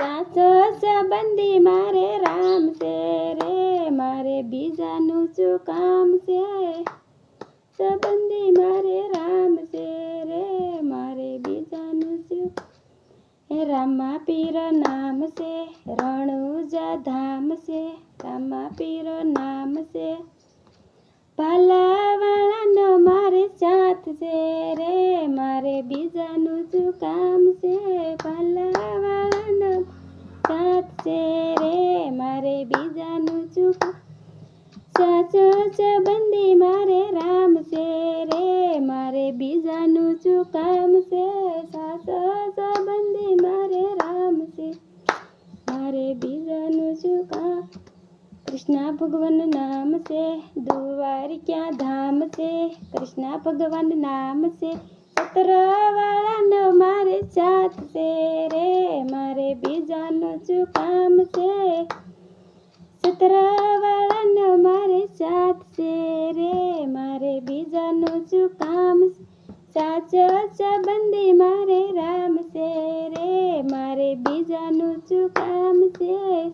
સાચો સંબંધી મારે રામ છે રે, મારે બીજાનું શું કામ છે? સંબંધી મારે રામ છે રે, મારે બીજાનું શું? હે રામા પીર નામ છે, રણુજા ધામ છે, રામા પીર નામ છે. પાલાવાળાનો મારે સાથ છે રે, મારે બીજાનું શું કામ છે પાલાવાળાનો સાથ છે રે મારે બીજાનું કામ સાચો સંબંધી મારે રામ છે રે મારે બીજાનું ચૂકામ કામ છે, સાચો સંબંધી મારે રામ છે. મારે બીજાનું ચૂકા. કૃષ્ણ ભગવાન નામ છે દ્વારિકા ધામ છે? કૃષ્ણ ભગવાન નામ છે સતરાવાળાનો મારે સાથ છે. બીજાનું શું કામ છે? સતરાવાળાનો મારે સાથ છે રે. મારે બીજાનું શું કામ? સાચો સંબંધી મારે રામ છે રે. મારે બીજાનું શું કામ છે?